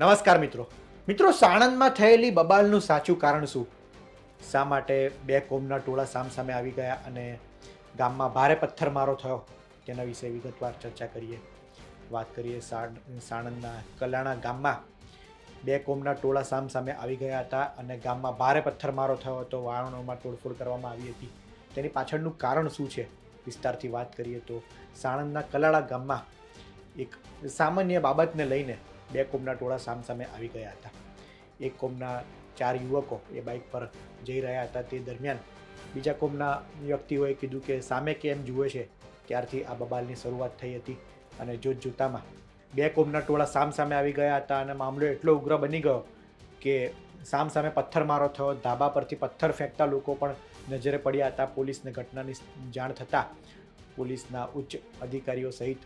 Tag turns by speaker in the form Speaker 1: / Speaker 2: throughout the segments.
Speaker 1: નમસ્કાર મિત્રો. મિત્રો, સાણંદમાં થયેલી બબાલનું સાચું કારણ શું? શા માટે બે કોમના ટોળા સામસામે આવી ગયા અને ગામમાં ભારે પથ્થરમારો થયો? તેના વિશે વિગતવાર ચર્ચા કરીએ. વાત કરીએ સાણ- સાણંદના કલાણા ગામમાં. બે કોમના ટોળા સામસામે આવી ગયા હતા અને ગામમાં ભારે પથ્થરમારો થયો હતો. વાળણોમાં તોડફોડ કરવામાં આવી હતી. તેની પાછળનું કારણ શું છે? વિસ્તારથી વાત કરીએ તો સાણંદના કલાળા ગામમાં એક સામાન્ય બાબતને લઈને બે કોમના ટોળા સામસામે આવી ગયા હતા. એક કોમના ચાર યુવકો એ બાઇક પર જઈ રહ્યા હતા તે દરમિયાન બીજા કોમના વ્યક્તિઓએ કીધું કે સામે કેમ જુએ છે? ત્યારથી આ બબાલની શરૂઆત થઈ હતી અને જોત જોતામાં બે કોમના ટોળા સામસામે આવી ગયા હતા અને મામલો એટલો ઉગ્ર બની ગયો કે સામસામે પથ્થરમારો થયો, ધાબા પરથી પથ્થર ફેંકતા લોકો પણ નજરે પડ્યા હતા. પોલીસને ઘટનાની જાણ થતાં પોલીસના ઉચ્ચ અધિકારીઓ સહિત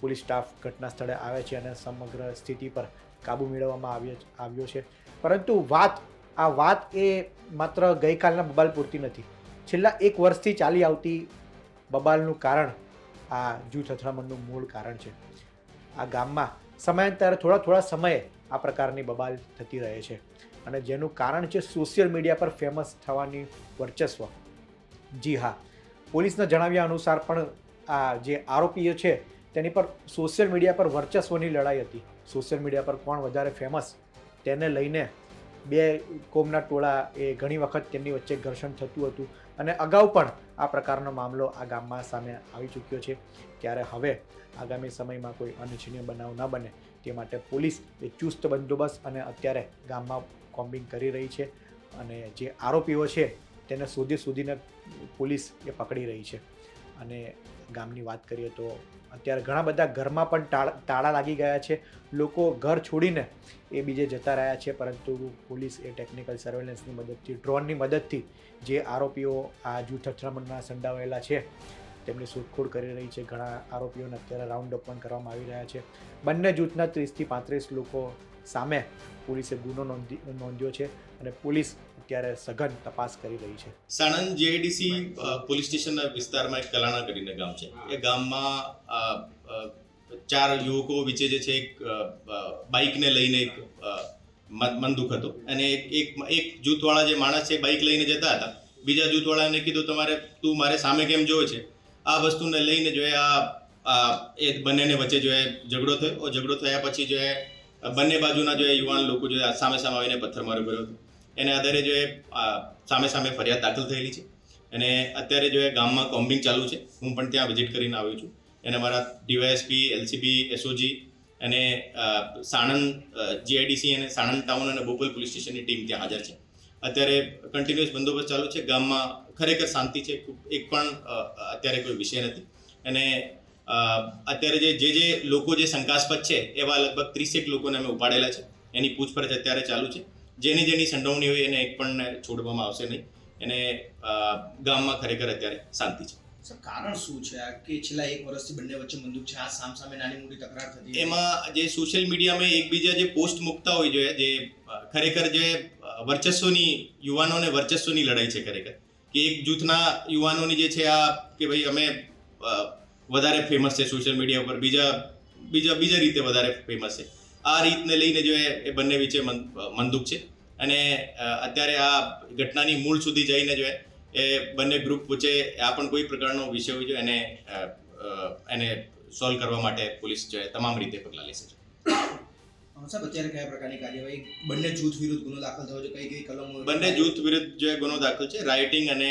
Speaker 1: પોલીસ સ્ટાફ ઘટના સ્થળે આવે છે અને સમગ્ર સ્થિતિ પર કાબૂ મેળવવામાં આવ્યો આવ્યો છે. પરંતુ વાત આ વાત એ માત્ર ગઈકાલના બબાલ પૂરતી નથી. છેલ્લા એક વર્ષથી ચાલી આવતી બબાલનું કારણ આ જૂથ અથડામણનું મૂળ કારણ છે. આ ગામમાં સમયાંતરે થોડા થોડા સમયે આ પ્રકારની બબાલ થતી રહે છે. અને જેનું કારણ છે સોશિયલ મીડિયા પર ફેમસ થવાની વર્ચસ્વ. જી હા. પોલીસના જણાવ્યા અનુસાર પણ આ જે આરોપીઓ છે તેની પર સોશિયલ મીડિયા પર વર્ચસ્વની લડાઈ હતી. સોશિયલ મીડિયા પર કોણ વધારે ફેમસ તેને લઈને બે કોમના ટોળા એ ઘણી વખત તેમની વચ્ચે ઘર્ષણ થતું હતું અને અગાઉ પણ આ પ્રકારનો મામલો આ ગામમાં સામે આવી ચૂક્યો છે. ત્યારે હવે આગામી સમયમાં કોઈ અનિચ્છનીય બનાવ ન બને તે માટે પોલીસ એ ચુસ્ત બંદોબસ્ત અને અત્યારે ગામમાં કોમ્બિંગ કરી રહી છે અને જે આરોપીઓ છે તેને શોધી શોધીને પોલીસ એ પકડી રહી છે. અને ગામની વાત કરીએ તો અત્યારે ઘણા બધા ઘરમાં પણ તાળા લાગી ગયા છે. લોકો ઘર છોડીને એ બીજે જતા રહ્યા છે, પરંતુ પોલીસ એ ટેકનિકલ સર્વેલન્સની મદદથી ડ્રોનની મદદથી જે આરોપીઓ આ જૂથ અથડામણમાં સંડાવાયેલા છે તેમની શોધખોળ કરી રહી છે. ઘણા આરોપીઓને અત્યારે રાઉન્ડ અપ પણ કરવામાં આવી રહ્યા છે. બંને જૂથના ત્રીસથી પાંત્રીસ લોકો સામે પોલીસે ગુનો નોંધી, નોંધ્યો છે અને પોલીસ અત્યારે સઘન તપાસ કરી રહી છે.
Speaker 2: સાણંદ જેઆઈડીસી પોલીસ સ્ટેશનના વિસ્તારમાં એક કલાણા કરીને ગામ છે. એ ગામમાં ચાર યુવકો વિચે જે છે, એક બાઇકને લઈને એક મન દુઃખ હતો. અને એક એક જૂથવાળા જે માણસ છે બાઇક લઈને જતા હતા. બીજા જૂથવાળાને કીધું, તમારે, તું મારે સામે કેમ જોવે છે? આ વસ્તુને લઈને જો એ આ એ બંનેને વચ્ચે જો એ ઝઘડો થયો. ઝઘડો થયા પછી જો એ બંને બાજુના જો યુવાન લોકો જો સામે સામે આવીને પથ્થરમારો કર્યો હતો. એને આધારે જો એ સામે સામે ફરિયાદ દાખલ થયેલી છે. અને અત્યારે જો એ ગામમાં કોમ્બિંગ ચાલુ છે. હું પણ ત્યાં વિઝિટ કરીને આવ્યો છું. અને મારા ડીવાયએસપી, એલસીબી, એસઓજી અને સાણંદ જીઆઈડીસી અને સાણંદ ટાઉન અને બોપલ પોલીસ સ્ટેશનની ટીમ ત્યાં હાજર છે. અત્યારે કન્ટિન્યુઅસ બંદોબસ્ત ચાલુ છે. ગામમાં ખરેખર શાંતિ છે. એક પણ અત્યારે કોઈ વિષય નથી. અને અત્યારે જે જે જે લોકો જે શંકાસ્પદ છે એવા લગભગ ત્રીસેક લોકોને અમે ઉપાડેલા છે. એની પૂછપરછ અત્યારે ચાલુ છે. જેની જેની સંડોવણી હોય એને એક પણ છોડવામાં આવશે નહીં. એને ગામમાં ખરેખર અત્યારે શાંતિ છે.
Speaker 3: કારણ શું છે? કે છેલ્લા એક વર્ષથી બંને વચ્ચે બંદૂક છે. આ સામ સામે નાની મોટી તકરાર થતી
Speaker 2: એમાં જે સોશિયલ મીડિયામાં એકબીજા જે પોસ્ટ મૂકતા હોય છે જે ખરેખર જે વર્ચસ્વની યુવાનોને વર્ચસ્વની લડાઈ છે ખરેખર. કે એક જૂથના યુવાનોની જે છે આ કે ભાઈ અમે વધારે ફેમસ છે સોશિયલ મીડિયા ઉપર, બીજા બીજા બીજા રીતે વધારે ફેમસ છે. આ રીતને લઈને જો એ બંને વિશે મન મનદુખ છે. અને અત્યારે આ ઘટનાની મૂળ સુધી જઈને જો એ બંને ગ્રુપ વચ્ચે આ પણ કોઈ પ્રકારનો વિષય હોય એને એને સોલ્વ કરવા માટે પોલીસ તમામ રીતે પગલાં લેશે.
Speaker 3: સાહેબ અત્યારે કયા પ્રકારની કાર્યવાહી? બંને જૂથ વિરુદ્ધ ગુનો દાખલ થયો છે? કઈ કઈ કલમો
Speaker 2: બંને જૂથ વિરુદ્ધ જે ગુનો દાખલ છે રાઇટિંગ અને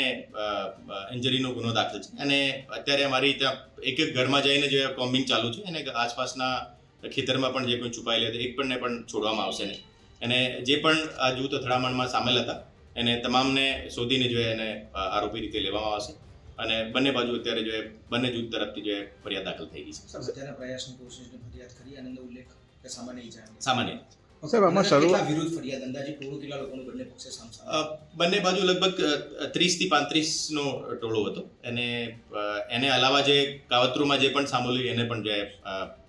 Speaker 2: ઇન્જરીનો ગુનો દાખલ છે. અને અત્યારે અમારી ત્યાં એક એક ઘરમાં જઈને જે કોમ્બિંગ ચાલુ છે અને આસપાસના ખેતરમાં પણ જે કોઈ છુપાયેલી હતી એક પણને પણ છોડવામાં આવશે નહીં. અને જે પણ આ જૂથ અથડામણમાં સામેલ હતા એને તમામને શોધીને જો એને આરોપી રીતે લેવામાં આવશે. અને બંને બાજુ અત્યારે જો બંને જૂથ તરફથી જે ફરિયાદ દાખલ થઈ ગઈ છે.
Speaker 3: પ્રયાસની કોશિશને ફરિયાદ કરી આનંદ ઉલ્લેખ કે સામાન્ય ઈજા
Speaker 2: સામાન્ય.
Speaker 4: સાહેબ, આમાં શરૂઆત-
Speaker 3: વિરુદ્ધ ફરિયાદ અંદાજે ટોળું કેટલા લોકોનું બંને પક્ષે સામ સામે
Speaker 2: અ, બંને બાજુ લગભગ ત્રીસથી પાંત્રીસનો ટોળો હતો. અને એને અલાવા જે કાવતરૂમાં જે પણ સાંભળ્યું એને પણ જે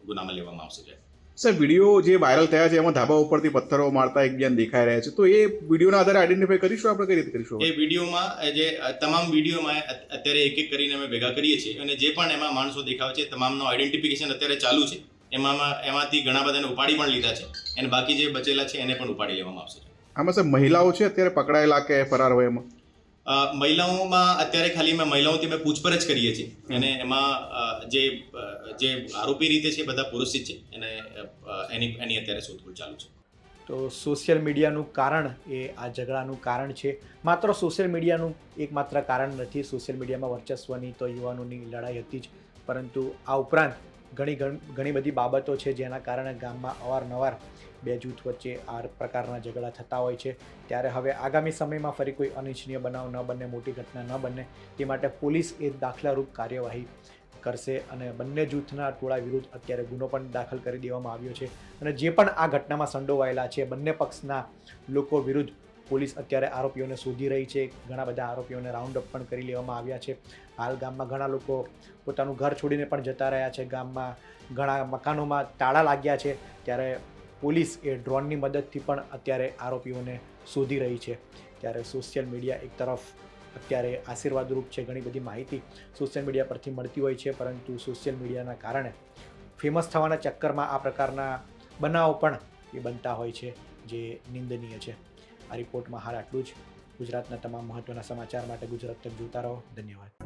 Speaker 2: ગુનામાં લેવામાં આવશે જે.
Speaker 4: સર વીડિયો જે વાયરલ થયા છે એમાં ધાબા ઉપરથી પથ્થરો મારતા એકબીજાને દેખાઈ રહ્યા છે. તો એ વિડીયોના આધારે આઈડેન્ટિફાઈ કરીશું આપણે? કઈ રીતે કરીશું?
Speaker 2: એ વિડીયોમાં જે તમામ વિડીયોમાં અત્યારે એક એક કરીને અમે ભેગા કરીએ છીએ અને જે પણ એમાં માણસો દેખાવે છે તમામનો આઈડેન્ટિફિકેશન અત્યારે ચાલુ છે. એમાં એમાંથી ઘણા બધાને ઉપાડી પણ લીધા છે. અને બાકી જે બચેલા છે એને પણ ઉપાડી લેવામાં આવશે.
Speaker 4: આમાં સર મહિલાઓ છે અત્યારે પકડાયેલા કે ફરાર હોય એમાં?
Speaker 2: મહિલાઓમાં અત્યારે ખાલી મેં મહિલાઓથી અમે પૂછપરછ કરીએ છીએ. અને એમાં જે જે આરોપી રીતે છે એ બધા પુરુષ જ છે. અને એની એની અત્યારે શોધખોળ ચાલુ છે.
Speaker 1: તો સોશિયલ મીડિયાનું કારણ એ આ ઝઘડાનું કારણ છે. માત્ર સોશિયલ મીડિયાનું એકમાત્ર કારણ નથી. સોશિયલ મીડિયામાં વર્ચસ્વની તો યુવાનોની લડાઈ હતી જ. પરંતુ આ ઉપરાંત ઘણ- ઘણી બધી બાબતો છે જેના કારણે ગામમાં અવારનવાર બે જૂથ વચ્ચે આ પ્રકારના ઝઘડા થતા હોય છે. ત્યારે હવે આગામી સમયમાં ફરી કોઈ અનિચ્છનીય બનાવ ન બને, મોટી ઘટના ન બને, તે માટે પોલીસ એ દાખલારૂપ કાર્યવાહી કરશે અને બંને જૂથના ટોળા વિરુદ્ધ અત્યારે ગુનો પણ દાખલ કરી દેવામાં આવ્યો છે. અને જે પણ આ ઘટનામાં સંડોવાયેલા છે, બંને પક્ષના લોકો વિરુદ્ધ પોલીસ અત્યારે આરોપીઓને શોધી રહી છે. ઘણા બધા આરોપીઓને રાઉન્ડ અપ પણ કરી લેવામાં આવ્યા છે. હાલ ગામમાં ઘણા લોકો પોતાનું ઘર છોડીને પણ જતા રહ્યા છે. ગામમાં ઘણા મકાનોમાં તાળા લાગ્યા છે. ત્યારે પોલીસ એ ડ્રોનની મદદથી પણ અત્યારે આરોપીઓને શોધી રહી છે. ત્યારે સોશિયલ મીડિયા એક તરફ અત્યારે આશીર્વાદરૂપ છે. ઘણી બધી માહિતી સોશિયલ મીડિયા પરથી મળતી હોય છે. પરંતુ સોશિયલ મીડિયાના કારણે ફેમસ થવાના ચક્કરમાં આ પ્રકારના બનાવો પણ એ બનતા હોય છે, જે નિંદનીય છે. આ રિપોર્ટમાં હાલ આટલું જ. ગુજરાતના તમામ મહત્ત્વના સમાચાર માટે ગુજરાત તક જોતા રહો. ધન્યવાદ.